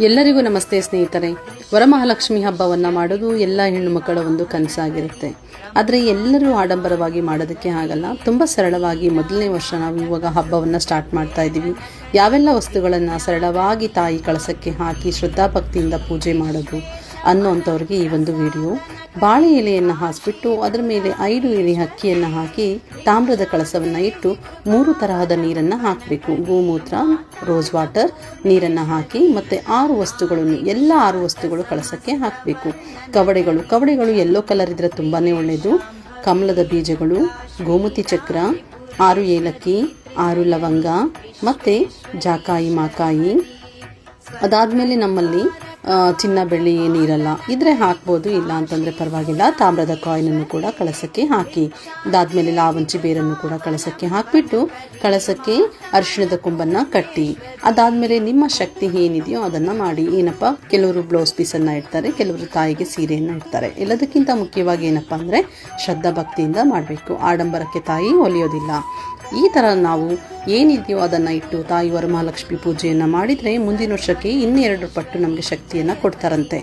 ಎಲ್ಲರಿಗೂ ನಮಸ್ತೆ ಸ್ನೇಹಿತರೆ. ವರಮಹಾಲಕ್ಷ್ಮಿ ಹಬ್ಬವನ್ನು ಮಾಡೋದು ಎಲ್ಲ ಹೆಣ್ಣು ಮಕ್ಕಳ ಒಂದು ಕನಸಾಗಿರುತ್ತೆ. ಆದರೆ ಎಲ್ಲರೂ ಆಡಂಬರವಾಗಿ ಮಾಡೋದಕ್ಕೆ ಆಗಲ್ಲ. ತುಂಬ ಸರಳವಾಗಿ ಮೊದಲನೇ ವರ್ಷ ನಾವು ಇವಾಗ ಹಬ್ಬವನ್ನು ಸ್ಟಾರ್ಟ್ ಮಾಡ್ತಾ ಇದ್ದೀವಿ. ಯಾವೆಲ್ಲ ವಸ್ತುಗಳನ್ನು ಸರಳವಾಗಿ ತಾಯಿ ಕಳಸಕ್ಕೆ ಹಾಕಿ ಶ್ರದ್ಧಾಭಕ್ತಿಯಿಂದ ಪೂಜೆ ಮಾಡೋದು ಅನ್ನೋಂಥವ್ರಿಗೆ ಈ ಒಂದು ವಿಡಿಯೋ. ಬಾಳೆ ಎಲೆಯನ್ನು ಹಾಸ್ಬಿಟ್ಟು ಅದರ ಮೇಲೆ ಐದು ಎಲೆ ಅಕ್ಕಿಯನ್ನು ಹಾಕಿ ತಾಮ್ರದ ಕಳಸವನ್ನು ಇಟ್ಟು ಮೂರು ತರಹದ ನೀರನ್ನು ಹಾಕಬೇಕು. ಗೋಮೂತ್ರ ರೋಸ್ ವಾಟರ್ ನೀರನ್ನು ಹಾಕಿ ಮತ್ತು ಆರು ವಸ್ತುಗಳನ್ನು, ಎಲ್ಲ ಆರು ವಸ್ತುಗಳು ಕಳಸಕ್ಕೆ ಹಾಕಬೇಕು. ಕವಡೆಗಳು ಕವಡೆಗಳು ಎಲ್ಲೋ ಕಲರ್ ಇದ್ರೆ ತುಂಬಾ ಒಳ್ಳೆಯದು ಕಮಲದ ಬೀಜಗಳು, ಗೋಮತಿ ಚಕ್ರ, ಆರು ಏಲಕ್ಕಿ, ಆರು ಲವಂಗ ಮತ್ತು ಜಾಕಾಯಿ, ಮಾಕಾಯಿ. ಅದಾದಮೇಲೆ ನಮ್ಮಲ್ಲಿ ಚಿನ್ನ, ಬೆಳ್ಳಿ ಏನಿರಲ್ಲ ಇದ್ರೆ ಹಾಕ್ಬೋದು, ಇಲ್ಲ ಅಂತಂದರೆ ಪರವಾಗಿಲ್ಲ. ತಾಮ್ರದ ಕಾಯಿನನ್ನು ಕೂಡ ಕಳಸಕ್ಕೆ ಹಾಕಿ, ಅದಾದಮೇಲೆ ಲಾವಂಚಿ ಬೇರನ್ನು ಕೂಡ ಕಳಸಕ್ಕೆ ಹಾಕಿಬಿಟ್ಟು, ಕಳಸಕ್ಕೆ ಅರಿಶಿಣದ ಕೊಂಬನ್ನ ಕಟ್ಟಿ, ಅದಾದಮೇಲೆ ನಿಮ್ಮ ಶಕ್ತಿ ಏನಿದೆಯೋ ಅದನ್ನು ಮಾಡಿ. ಏನಪ್ಪ? ಕೆಲವರು ಬ್ಲೌಸ್ ಪೀಸನ್ನು ಇಡ್ತಾರೆ, ಕೆಲವರು ತಾಯಿಗೆ ಸೀರೆಯನ್ನು ಇಡ್ತಾರೆ. ಎಲ್ಲದಕ್ಕಿಂತ ಮುಖ್ಯವಾಗಿ ಏನಪ್ಪ ಅಂದರೆ, ಶ್ರದ್ಧಾ ಭಕ್ತಿಯಿಂದ ಮಾಡಬೇಕು. ಆಡಂಬರಕ್ಕೆ ತಾಯಿ ಒಲಿಯೋದಿಲ್ಲ. ಈ ಥರ ನಾವು ಏನಿದೆಯೋ ಅದನ್ನು ಇಟ್ಟು, ತಾಯಿ ವರಮಹಾಲಕ್ಷ್ಮಿ ಪೂಜೆಯನ್ನು ಮಾಡಿದರೆ ಮುಂದಿನ ವರ್ಷಕ್ಕೆ ಇನ್ನೆರಡು ಪಟ್ಟು ನಮಗೆ ಪ್ರಶಸ್ತಿಯನ್ನು ಕೊಡ್ತಾರಂತೆ.